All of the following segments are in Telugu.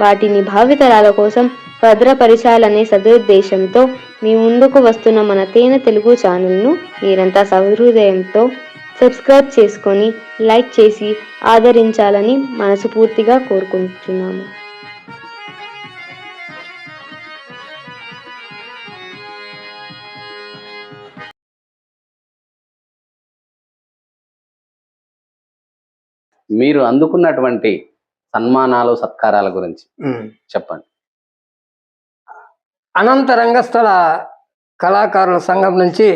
వాటిని భావితరాల కోసం భద్రపరచాలనే సదుద్దేశంతో మీ ముందుకు వస్తున్న మన తేనె తెలుగు ఛానల్ను మీరంతా సహృదయంతో సబ్స్క్రైబ్ చేసుకొని లైక్ చేసి ఆదరించాలని మనస్ఫూర్తిగా కోరుకుంటున్నాము. మీరు అందుకున్నటువంటి సన్మానాలు సత్కారాల గురించి. చెప్పండి. అనంత రంగస్థల కళాకారుల సంఘం నుంచి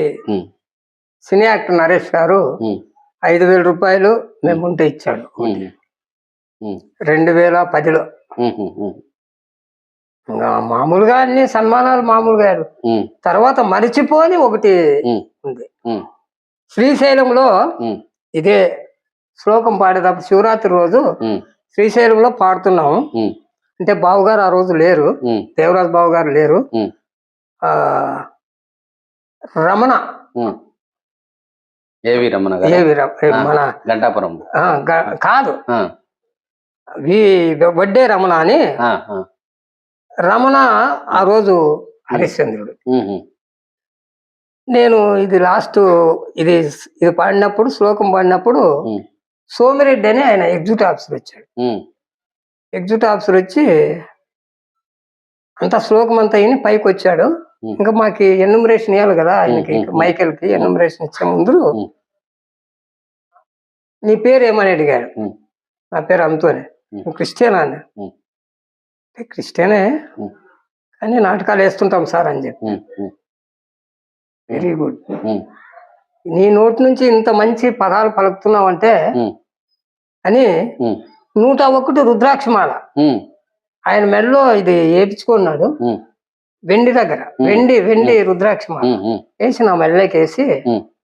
సినీ యాక్టర్ నరేష్ గారు ఐదు వేల రూపాయలు మేము ఉంటే ఇచ్చాడు. రెండు వేల పదిలో. మామూలుగా అన్ని సన్మానాలు మామూలుగా తర్వాత మరిచిపోని ఒకటి ఉంది. శ్రీశైలంలో ఇదే శ్లోకం పాడేటప్పుడు శివరాత్రి రోజు శ్రీశైలంలో పాడుతున్నాము. అంటే బావగారు ఆ రోజు లేరు. దేవరాజు బాబు గారు లేరు. రమణ. ఏవి రమణ గారు? ఏవి ర- ఏ మన గంటాపురం కాదు. వడ్డే రమణ అని. రమణ ఆ రోజు హరిశ్చంద్రుడు. నేను ఇది లాస్ట్ ఇది ఇది పాడినప్పుడు శ్లోకం పాడినప్పుడు సోమిరెడ్డి అని ఆయన ఎగ్జిక్యూటివ్ ఆఫీసర్ వచ్చాడు. ఎగ్జిక్యూటివ్ ఆఫీసర్ వచ్చి అంత శ్లోకం అంతా అయిన పైకి వచ్చాడు. ఇంకా మాకు ఎన్యూమరేషన్ ఇవ్వాలి కదా ఆయనకి ఉమ్, మైకేల్కి ఎన్యూమరేషన్ ఇచ్చే ముందు. నీ పేరు ఏమని అడిగాడు. నా పేరు అంతోనే. నువ్వు క్రిస్టియనా అని. ఉమ్. "అంటే క్రిస్టియనే. కానీ నాటకాలు వేస్తుంటాం సార్ అని చెప్పి. Very good. నీ నోటి నుంచి ఇంత మంచి పదాలు పలుకుతున్నావు అంటే అని నూట ఒకటి రుద్రాక్షమాల. ఆయన మెడలో ఇది వేపించుకున్నాడు వెండి దగ్గర. వెండి వెండి రుద్రాక్షమాల. వేసి నా మెడలోకి వేసి.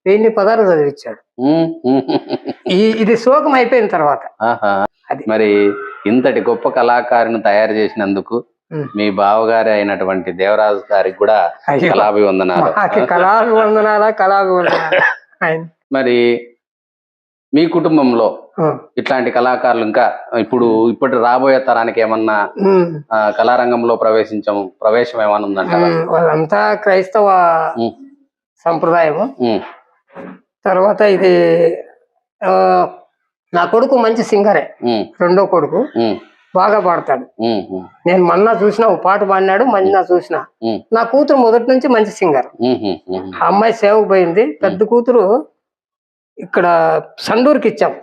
వెయ్యి పదాలు చదివించాడు ఇది శ్లోకం అయిపోయిన తర్వాత. మరి ఇంతటి గొప్ప కళాకారుని తయారు చేసినందుకు. మీ బావగారి అయినటువంటి దేవరాజు గారికి కూడా. కళాభివందనాలు. కళాభివందనాలా కళాభివందనాలా? మరి మీ కుటుంబంలో. ఇట్లాంటి కళాకారులు ఇంకా ఇప్పుడు ఇప్పటి రాబోయే తరానికి ఏమన్నా కళారంగంలో ప్రవేశించం ప్రవేశం ఏమన్నా ఉందంటారా ఉమ్. వాళ్ళంతా క్రైస్తవ సంప్రదాయము. తర్వాత ఇది నా కొడుకు మంచి సింగరే. రెండో కొడుకు. బాగా పాడతాడు. నేను మొన్న చూసిన ఒక పాట పాడినాడు మొన్న చూసిన. నా కూతురు మొదటి నుంచి మంచి సింగర్. అమ్మాయి సేవకు పోయింది. పెద్ద కూతురు ఇక్కడ సండూరుకి ఇచ్చాం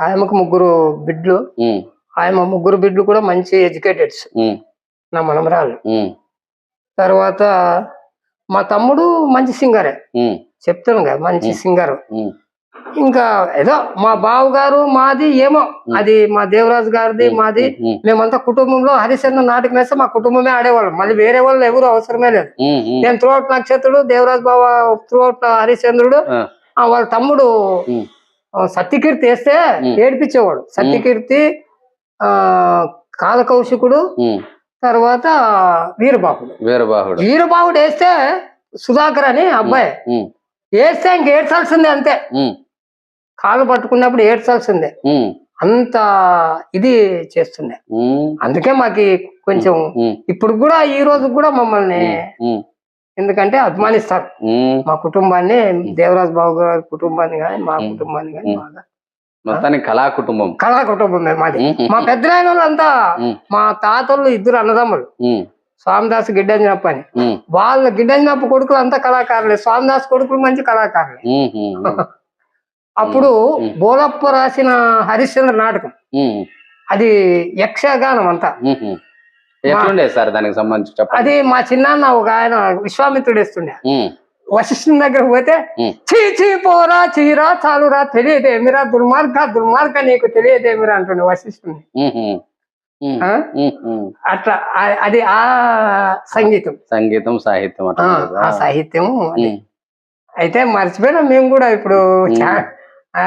ఆయనకు ముగ్గురు బిడ్లు. ఆయన ముగ్గురు బిడ్లు కూడా మంచి ఎడ్యుకేటెడ్స్. నా మనమరాలు తర్వాత మా తమ్ముడు మంచి సింగరే. చెప్తాను కదా మంచి సింగర్. ఇంకా ఏదో మా బావ గారు మాది ఏమో. అది మా దేవరాజు గారిది మాది. మేమంతా కుటుంబంలో హరిచంద్ర నాటకం వేస్తే మా కుటుంబమే ఆడేవాళ్ళం. మళ్ళీ వేరే వాళ్ళు ఎవరు అవసరమే లేదు. నేను త్రూఅవుట్ నక్షత్రుడు దేవరాజు బావ త్రూఅవుట్ హరిశ్చంద్రుడు. వాళ్ళ తమ్ముడు సత్యకీర్తి వేస్తే. ఏడిపించేవాడు. సత్యకీర్తి ఆ కాలకౌశికుడు తర్వాత వీరబాబుడు వీరబాహుడు. వీరబాబుడు వేస్తే సుధాకర్ అని అబ్బాయి. వేస్తే ఇంక ఏడ్చాల్సిందే అంతే. కాలు పట్టుకున్నప్పుడు ఏడ్చాల్సిందే. అంత ఇది చేస్తుండే. అందుకే మాకి కొంచెం ఇప్పుడు కూడా ఈ రోజు కూడా మమ్మల్ని ఎందుకంటే అభిమానిస్తారు. మా కుటుంబాన్ని దేవరాజ్ బాబు గారి కుటుంబాన్ని కానీ మా కుటుంబాన్ని కానీ బాగా. మొత్తానికి కళా కుటుంబం. కళా కుటుంబమే మాది. మా పెద్ద అంతా మా తాతలు ఇద్దరు అన్నదమ్ములు. స్వామిదాస్ గిడ్డంజనప్ప అని వాళ్ళ గిడ్డంజనప్ప కొడుకులు అంతా కళాకారులే. స్వామిదాస్ కొడుకులు మంచి కళాకారులే. అప్పుడు. బోలప్ప రాసిన హరిశ్చంద్ర నాటకం. అది యక్షగానం అంతా. ఎట్లుండే సార్ దానికి సంబంధించి చెప్పండి. అది మా చిన్నాన్న ఒక ఆయన విశ్వామిత్రుడు వేస్తుండే వశిష్ఠుని దగ్గర పోతే చీ చీ పోరా చీరా చాలురా తెలియదేమిరా దుర్మార్గ దుర్మార్గ నీకు తెలియదేమిరా అంటుండే వశిష్ఠుని. అట్లా అది ఆ సంగీతం. సంగీతం సాహిత్యం ఆ, సాహిత్యం అయితే మర్చిపోయినాం మేము కూడా ఇప్పుడు.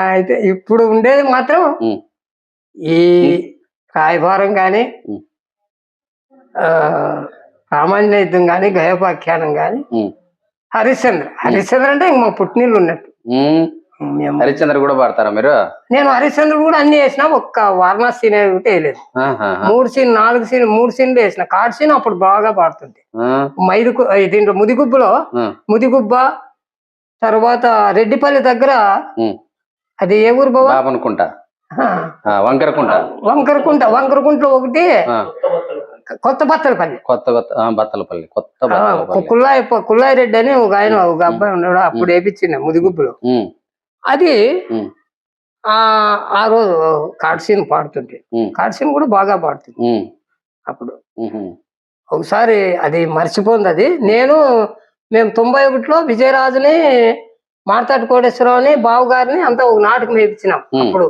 అయితే ఇప్పుడు ఉండేది మాత్రం. ఈ రాయభారం కానీ ఉమ్. రామాంజన యుద్ధం కానీ గయోపాఖ్యానం కానీ హరిశ్చంద్ర హరిశ్చంద్ర అంటే ఇంక మా పుట్టినీళ్ళు ఉన్నట్టు. హరిశ్చంద్ర కూడా పాడతారా మీరు? నేను హరిశ్చంద్ర కూడా అన్ని వేసిన ఒక్క వారణాసి సీన్ వేయలేదు. మూడు సీన్ నాలుగు సీన్ మూడు సీన్లు వేసిన. కార్డ్ సీన్ అప్పుడు బాగా పాడుతుంది మైదు దీంట్లో ముదిగుబ్బలో ముదిగుబ్బ తర్వాత రెడ్డిపల్లి దగ్గర. అది ఏ ఊరు బాబా అనుకుంటా వంకరకుంట. వంకరకుంట. వంకరకుంటలో ఒకటి కొత్త బత్తలపల్లి. కొత్త బత్తలపల్లి. కొత్త కుల్లాయి కుల్లాయి రెడ్డి అని ఒక ఆయన ఒక అబ్బాయి ఉన్నాడు. అప్పుడు వేపించింది ముదిగుబ్బలో. అది ఆ ఆ రోజు కాడ్సీన్ పాడుతుంది ఉమ్, కాడ్సీన్ కూడా బాగా పాడుతుంది. అప్పుడు. ఒకసారి అది మర్చిపోయింది అది. నేను మేము తొంభై ఒకటిలో విజయరాజుని మార్తాటి కోటేశ్వరరావు అని బావు గారిని అంతా ఒక నాటకం వేయించినాం అప్పుడు.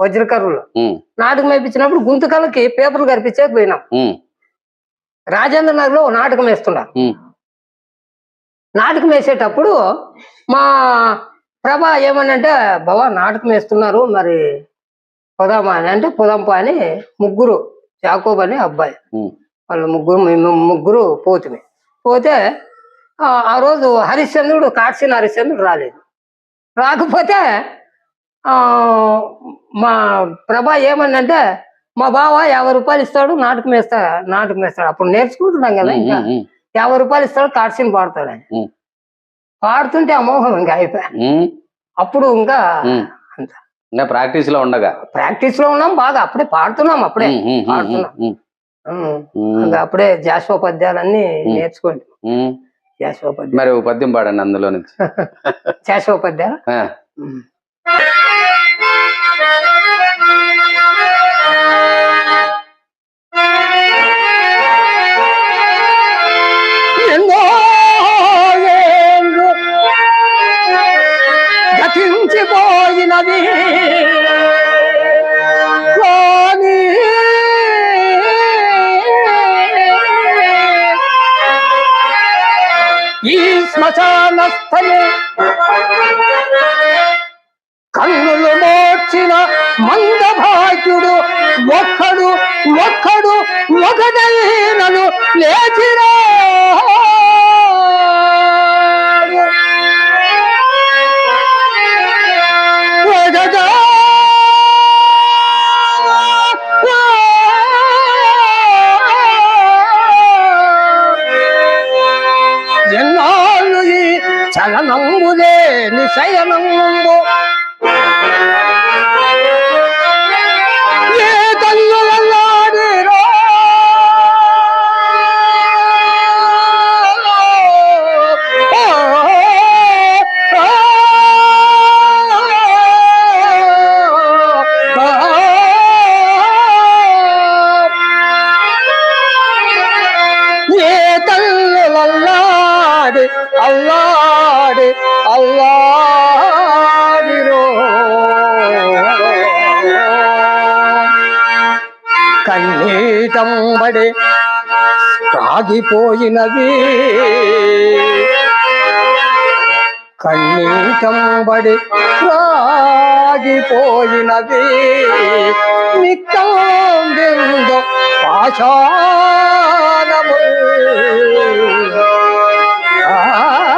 వజ్రకర్రులో ఉమ్, నాటకం వేయించినప్పుడు గుంతకలకి పేపర్లు కనిపించేకి పోయినాం. రాజేంద్ర నగర్లో నాటకం వేస్తున్నారు. నాటకం వేసేటప్పుడు మా ప్రభా ఏమనంటే బావా నాటకం వేస్తున్నారు. మరి పోదామా అని అంటే పోదాంపా అని ముగ్గురు జాకోబ్ అని అబ్బాయి. వాళ్ళు ముగ్గురు ముగ్గురు పోతుమి. పోతే ఆ రోజు హరిశ్చంద్రుడు కాట్సిన హరిశ్చంద్రుడు రాలేదు. రాకపోతే మా ప్రభా ఏమన్నంటే మా బావ యాభై రూపాయలు ఇస్తాడు నాటకం వేస్తా నాటకం వేస్తాడు. అప్పుడు నేర్చుకుంటున్నాం కదా ఇంకా. యాభై రూపాయలు ఇస్తాడు కాట్సిన పాడతాడని ఉమ్. పాడుతుంటే అమోహం ఇంకా అయిపోయా. అప్పుడు ఇంకా. అంత. ప్రాక్టీస్లో ఉండగా? ప్రాక్టీస్లో ఉన్నాం బాగా అప్పుడే పాడుతున్నాం అప్పుడే పాడుతున్నాం. అప్పుడే జాస్వోపద్యాలన్నీ నేర్చుకోండి ఉమ్. జాస్వోపద్యాలు మరి పద్యం పాడండి అందులో నుంచి. జాస్వోపద్యాలు ఒక్కడు ఒక్కడు ఒకదైనను లేచిరా కన్నీటంబడి కాగిపోయినవి కన్నీటంబడి రాగిపోయినవి నిక్కంబిందు పాషాణము ఆ ఆ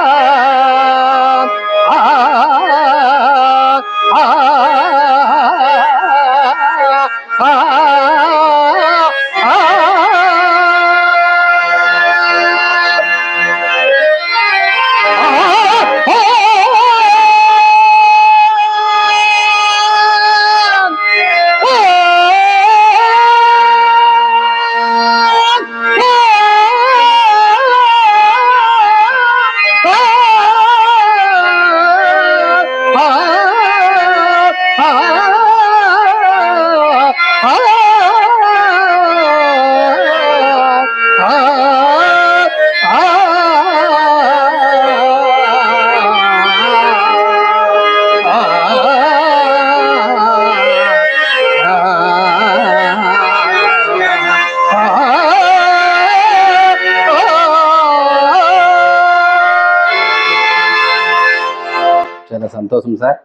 సంతోషం సార్.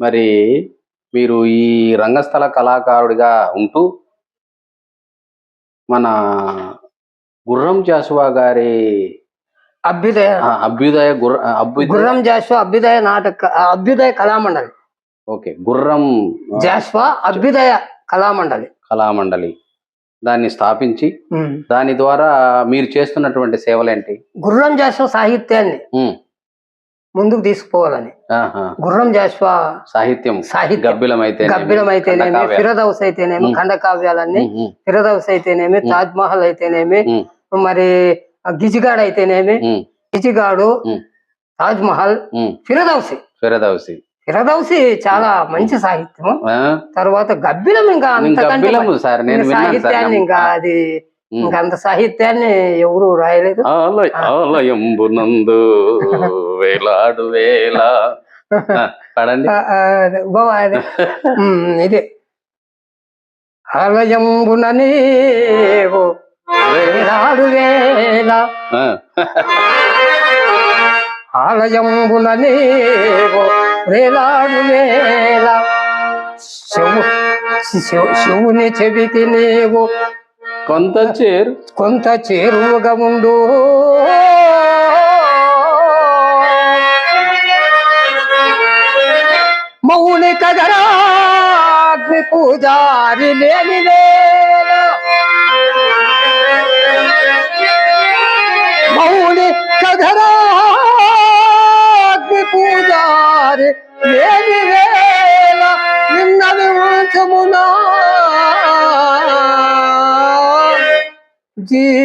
మరి మీరు ఈ రంగస్థల కళాకారుడిగా ఉంటూ మన గుర్రం జాషువా గారి అభ్యుదయ అభ్యుదయ గుర్ర గుర్రం జాషువా అభ్యుదయ నాటక అభ్యుదయ కళామండలి. ఓకే గుర్రం ఆ, జాషువా అభ్యుదయ కళామండలి. కళామండలి. దాన్ని స్థాపించి. దాని ద్వారా మీరు చేస్తున్నటువంటి సేవలేంటి? గుర్రం జాషువా సాహిత్యాన్ని. ముందుకు తీసుకుపోవాలని. గుర్రం జాషువా సాహిత్యం. సాహిత్యం. గబ్బిలం అయితే గబ్బిలం అయితేనేమి ఫిరదౌస్ అయితేనేమి. ఖండకావ్యాలన్నీ. ఫిరదౌస్ అయితేనేమి? తాజ్ మహల్ అయితేనేమి. మరి గిజిగాడ్ అయితేనేమి? గిజిగాడు. తాజ్ మహల్ ఫిరదౌసి ఫిరదౌసి ఫిరదౌసి చాలా మంచి సాహిత్యం? తర్వాత గబ్బిలం ఇంకా అంతకంటే సాహిత్యాన్ని ఇంకా అది ఉమ్. ఇంకా అంత సాహిత్యాన్ని ఎవరు రాయలేదు. ఆలయ ఆలయంబునందు వేలాడు వేల. పాడండి. ఇదే. ఆలయంబున నీవు వేలాడు వేల. ఆలయంబున నీవు వేలాడు వేల. శివు శివు- శివుని చెవికి నీవు కొంత చేరు కొంత చేరువగా ఉండు మౌని కగరాగ్ని పూజారి లేనిలే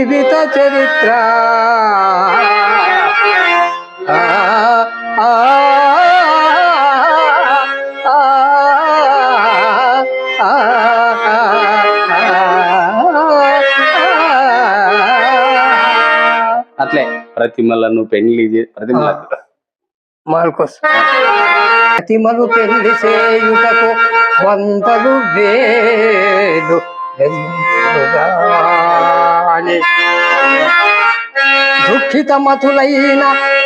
జీవిత చరిత్ర. అట్లే ప్రతిమలను పెళ్ళి ప్రతిమల మార్కోస్ ప్రతిమలు పెళ్ళి చేయుటకు వందలు వేలు వాణి దుఃఖిత మతులైన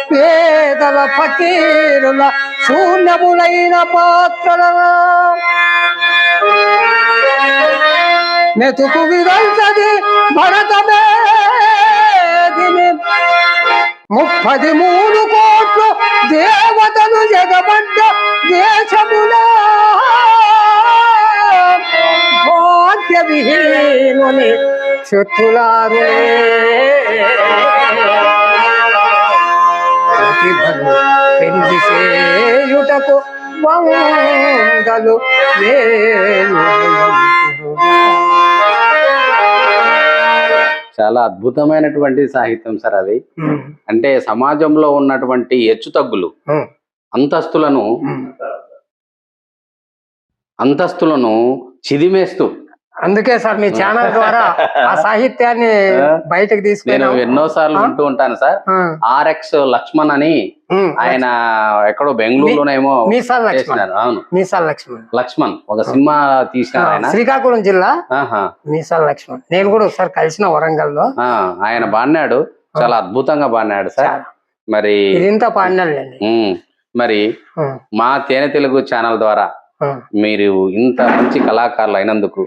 పేదల ఫకీరుల శూన్యములైన పాత్రల. మెతుకు విదంతది భరతమేదిని ముప్పది మూడు కోట్లు దేవతలు జగబడ్డ దేశములో. భాగ్య విహీనుని శత్రులారు. ప్రతిభలు పెళ్ళి చేయుటకు వందలు చాలా అద్భుతమైనటువంటి సాహిత్యం సార్ అది. అంటే సమాజంలో ఉన్నటువంటి హెచ్చుతగ్గులు అంతస్తులను అంతస్తులను చిదిమేస్తూ అందుకే సార్ మీ ఛానల్ ద్వారా ఆ సాహిత్యాన్ని బయటకు నేను తీసుకున్నాం ఎన్నో సార్లు వింటూ ఉంటాను సార్. ఆర్ఎక్స్ లక్ష్మణ్ అని ఆయన ఎక్కడో బెంగళూరులోనేమో చేసినారు అవును. మీసాల లక్ష్మణ్. లక్ష్మణ్ ఒక సినిమా తీసినారు ఆయన. శ్రీకాకుళం జిల్లా ఆహా. మీసాల లక్ష్మణ్. నేను కూడా ఒకసారి కలిసిన వరంగల్లో ఆ, ఆయన బాడినాడు చాలా అద్భుతంగా బాడినాడు సార్. మరి ఇదింత పాడినండి మరి మా తేనె తెలుగు ఛానల్ ద్వారా మీరు ఇంత మంచి కళాకారులు అయినందుకు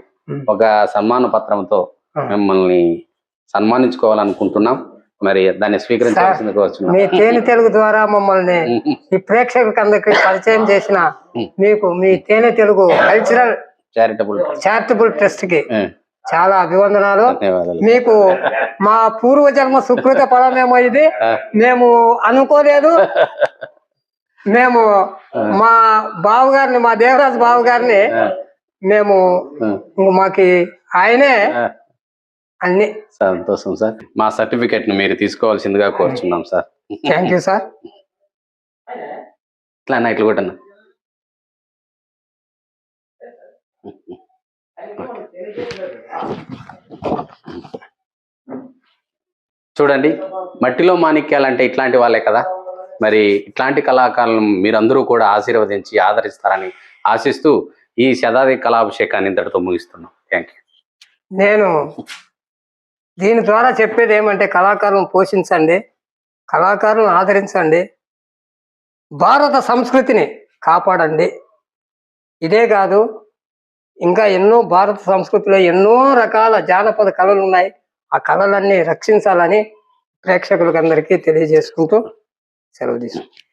ఒక సన్మాన పత్రంతో మిమ్మల్ని సన్మానించుకోవాలనుకుంటున్నాం. మరి దాన్ని స్వీకరించాల్సిందిగా మీ తేనె తెలుగు ద్వారా మమ్మల్ని ఈ ప్రేక్షకులకు అందరికి పరిచయం చేసిన మీకు మీ తేనె తెలుగు కల్చరల్ చారిటబుల్ చారిటబుల్ ట్రస్ట్కి చాలా అభివందనాలు. మీకు మా పూర్వజన్మ సుకృత ఫలమేమో ఇది? మేము అనుకోలేదు. మేము మా బావ గారిని మా దేవరాజు బావ గారిని మేము మాకి ఆయనే అన్ని. సంతోషం సార్. మా సర్టిఫికెట్ను మీరు తీసుకోవాల్సిందిగా కోరుచున్నాం సార్. Thank you sir. ఇట్లా అన్న ఇట్లా కొట్టన్న. చూడండి మట్టిలో మాణిక్యాలు అంటే ఇట్లాంటి వాళ్ళే కదా. మరి ఇట్లాంటి కళాకారులను మీరందరూ కూడా ఆశీర్వదించి ఆదరిస్తారని ఆశిస్తూ ఈ శతాది కళాభిషేకాన్ని ఇంతటితో ముగిస్తున్నాం. థ్యాంక్ యూ నేను దీని ద్వారా చెప్పేది ఏమంటే కళాకారులను పోషించండి కళాకారులను ఆదరించండి భారత సంస్కృతిని కాపాడండి. ఇదే కాదు ఇంకా ఎన్నో భారత సంస్కృతిలో ఎన్నో రకాల జానపద కళలు ఉన్నాయి. ఆ కళలన్నీ రక్షించాలని ప్రేక్షకులకు అందరికీ తెలియజేసుకుంటూ సెలవు తీసుకుంటాం